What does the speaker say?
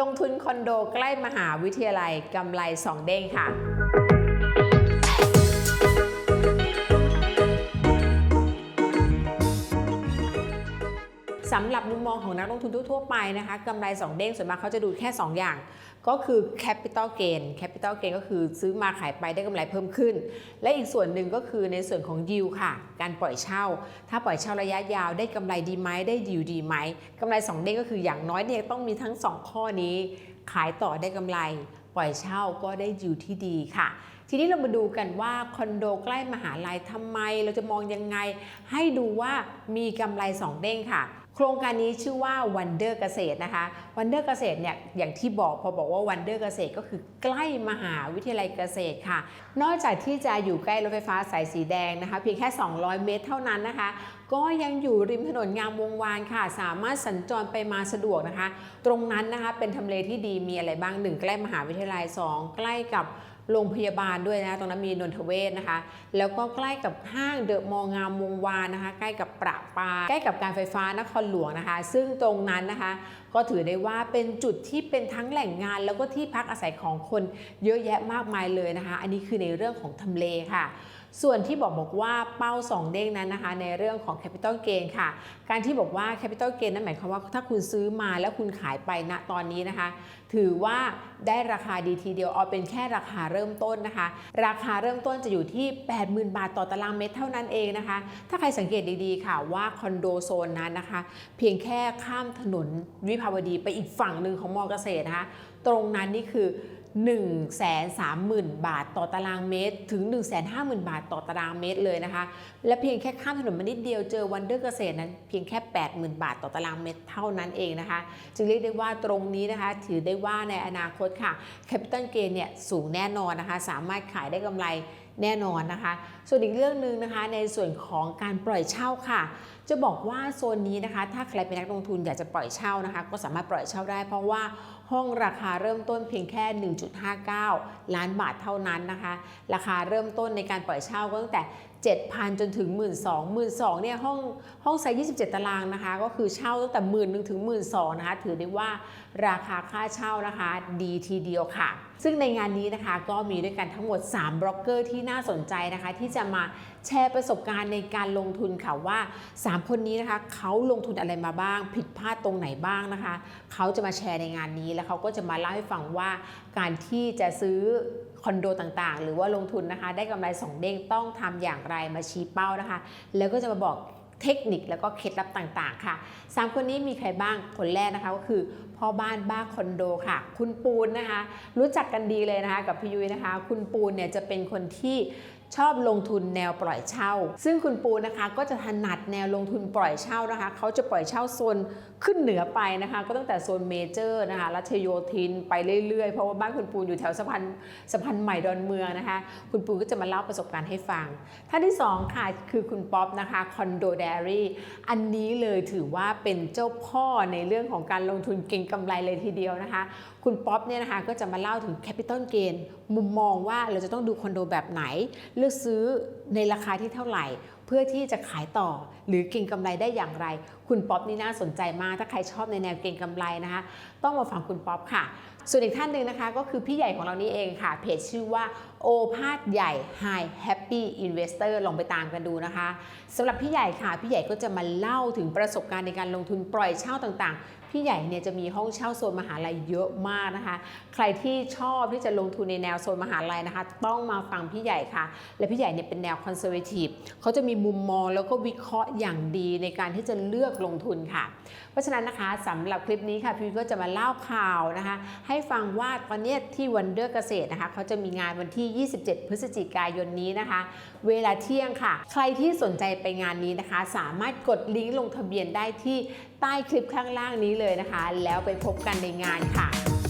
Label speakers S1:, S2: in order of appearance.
S1: ลงทุนคอนโดใกล้มหาวิทยาลัยกำไรสองเด้งค่ะ สำหรับมุมมองของนักลงทุนทั่วไปนะคะกำไร 2 เด้งส่วนมากเขาจะดูแค่ 2 อย่าง ก็คือ capital gain capital gain ก็คือซื้อมาขายไปได้กำไรเพิ่มขึ้น และอีกส่วนหนึ่งก็คือในส่วนของ yield ค่ะ การปล่อยเช่า ถ้าปล่อยเช่าระยะยาวได้กำไรดีไหมได้ yield ดีไหมกำไร 2 เด้งก็คืออย่างน้อยเนี่ยต้องมีทั้ง 2 ข้อนี้ ขายต่อได้กำไร ปล่อยเช่าก็ได้ yield ที่ดีค่ะทีนี้เรามาดูกันว่าคอนโดใกล้มหาลัยทำไม เราจะมองยังไง ให้ดูว่ามีกำไร2เด้งค่ะ โครงการนี้ชื่อว่า Wonder เกษตรนะคะ Wonder เกษตรเนี่ยอย่างที่บอกพอบอกว่า Wonder เกษตรก็คือใกล้มหาวิทยาลัยเกษตรค่ะ นอกจากที่จะอยู่ใกล้รถไฟฟ้าสายสีแดงนะคะ เพียงแค่ 200 เมตรเท่านั้นนะคะ ก็ยังอยู่ริมถนนงามวงวานค่ะ สามารถสัญจรไปมาสะดวกนะคะ ตรงนั้นนะคะเป็นทำเลที่ดีมีอะไรบ้างหนึ่งใกล้มหาวิทยาลัย 2 ใกล้กับ โรงพยาบาลด้วยนะตรงนั้นมีนนทเวศนะคะ แล้วก็ใกล้กับห้างเดอะมองามวงวานนะคะ ใกล้กับประปา ใกล้กับการไฟฟ้านครหลวงนะคะ ซึ่งตรงนั้นนะคะ ก็ถือได้ว่าเป็นจุดที่เป็นทั้งแหล่งงาน แล้วก็ที่พักอาศัยของคนเยอะแยะมากมายเลยนะคะ อันนี้คือในเรื่องของทำเลค่ะ ส่วนที่บอกบอกว่าเป้า 2 เด้งนั้นนะคะ ในเรื่องของ Capital Gain ค่ะ การที่บอกว่า Capital Gain นั้นหมายความว่าถ้าคุณซื้อมาแล้วคุณขายไปณตอนนี้นะคะ ถือว่าได้ราคาดีทีเดียวเอาเป็นแค่ราคาเริ่มต้นนะคะ ราคาเริ่มต้นจะอยู่ที่ 80,000 บาทต่อตารางเมตรเท่านั้นเองนะคะ ถ้าใครสังเกตดีๆค่ะว่าคอนโดโซนนั้นนะคะ เพียงแค่ข้ามถนนวิภาวดีไปอีกฝั่งหนึ่งของมอเกษตรนะคะ ตรงนั้นนี่คือ 1 3 0 0 0 0 บาทต่อตารางเมตร ถึง 1 5 0 0 0 0 บาทต่อตารางเมตรเลยนะคะ และเพียงแค่ข้ามถนนมานิดเดียวเจอวันเดอร์เกษตรนั้นเพียงแค่ 80,000 บาทต่อตารางเมตรเท่านั้นเองนะคะ จึงเรียกได้ว่าตรงนี้นะคะ ถือได้ว่าในอนาคตค่ะ Capital Gain เนี่ยสูงแน่นอนนะคะ สามารถขายได้กำไรแน่นอนนะคะ ส่วนอีกเรื่องหนึ่งนะคะในส่วนของการปล่อยเช่าค่ะ จะบอกว่าโซนนี้นะคะ ถ้าใครเป็นนักลงทุนอยากจะปล่อยเช่านะคะ ก็สามารถปล่อยเช่าได้เพราะว่า ห้องราคาเริ่มต้นเพียงแค่ 1.59 ล้านบาทเท่านั้นนะคะ ราคาเริ่มต้นในการปล่อยเช่าก็ตั้งแต่ 7,000 จนถึง 12,000 0เนี่ยห้องห้องไซส์27 ตารางนะคะ ก็คือเช่าตั้งแต่ 1 0 0 0 0ถึง 12,000นะคะ ถือได้ว่าราคาค่าเช่านะคะ ดีทีเดียวค่ะ ซึ่งในงานนี้นะคะก็มีด้วยกันทั้งหมด 3 บล็อกเกอร์ที่น่าสนใจนะคะ ที่จะมาแชร์ประสบการณ์ในการลงทุนค่ะว่า 3 คนนี้นะคะเขาลงทุนอะไรมาบ้าง ผิดพลาดตรงไหนบ้างนะคะ เขาจะมาแชร์ในงานนี้แล้วเขาก็จะมาเล่าให้ฟังว่าการที่จะซื้อคอนโดต่างๆ หรือว่าลงทุนนะคะ ได้กำไร2เด้งต้องทำอย่างไรมาชี้เป้านะคะ แล้วก็จะมาบอกเทคนิคแล้วก็เคล็ดลับต่างๆ ค่ะ 3 คนนี้มีใครบ้าง คนแรกนะคะก็คือพ่อบ้านบ้าคอนโดค่ะ คุณปูนนะคะ รู้จักกันดีเลยนะคะ กับพี่ยุ้ยนะคะ คุณปูนเนี่ยจะเป็นคนที่ ชอบลงทุนแนวปล่อยเช่า ซึ่งคุณปูนะคะก็จะถนัดแนวลงทุนปล่อยเช่านะคะ เขาจะปล่อยเช่าโซนขึ้นเหนือไปนะคะ ก็ตั้งแต่โซนเมเจอร์นะคะรัชโยธินไปเรื่อยๆ เพราะว่าบ้านคุณปูอยู่แถวสะพานสะพานใหม่ดอนเมืองนะคะ คุณปูก็จะมาเล่าประสบการณ์ให้ฟัง ท่านที่สองค่ะ คือคุณป๊อปนะคะคอนโดเดรี่อันนี้เลยถือว่าเป็นเจ้าพ่อในเรื่องของการลงทุนเก่งกำไรเลยทีเดียวนะคะ คุณป๊อปเนี่ยนะคะก็จะมาเล่าถึงแคปิตอลเกนมุมมองว่าเราจะต้องดูคอนโดแบบไหนลือกซื้อในราคาที่เท่าไหร่ เพื่อที่จะขายต่อหรือเก่งกำไรได้อย่างไร คุณป๊อปนี่น่าสนใจมาก ถ้าใครชอบในแนวเก่งกำไรนะคะ ต้องมาฟังคุณป๊อปค่ะ ส่วนอีกท่านหนึ่งนะคะ ก็คือพี่ใหญ่ของเรานี่เองค่ะ เพจชื่อว่าโอภาสใหญ่ High Happy Investor ลองไปตามกันดูนะคะสำหรับพี่ใหญ่ค่ะ พี่ใหญ่ก็จะมาเล่าถึงประสบการณ์ในการลงทุนปล่อยเช่าต่างๆ พี่ใหญ่เนี่ยจะมีห้องเช่าโซนมหาลัยเยอะมากนะคะ ใครที่ชอบที่จะลงทุนในแนวโซนมหาลัยนะคะ ต้องมาฟังพี่ใหญ่ค่ะ และพี่ใหญ่เนี่ยเป็นแนวคอนเซอร์เวทีฟเขาจะมีมุมมองแล้วก็วิเคราะห์อย่างดีในการที่จะเลือกลงทุนค่ะ เพราะฉะนั้นนะคะสำหรับคลิปนี้ค่ะพี่ก็จะมาเล่าข่าวนะคะ ให้ฟังว่าตอนนี้ที่วันเดอร์เกษตรนะคะเขาจะมีงานวันที่ 27 พฤศจิกายนนี้นะคะ เวลาเที่ยงค่ะ ใครที่สนใจไปงานนี้นะคะ สามารถกดลิงก์ลงทะเบียนได้ที่ใต้คลิปข้างล่างนี้เลยนะคะ แล้วไปพบกันในงานค่ะ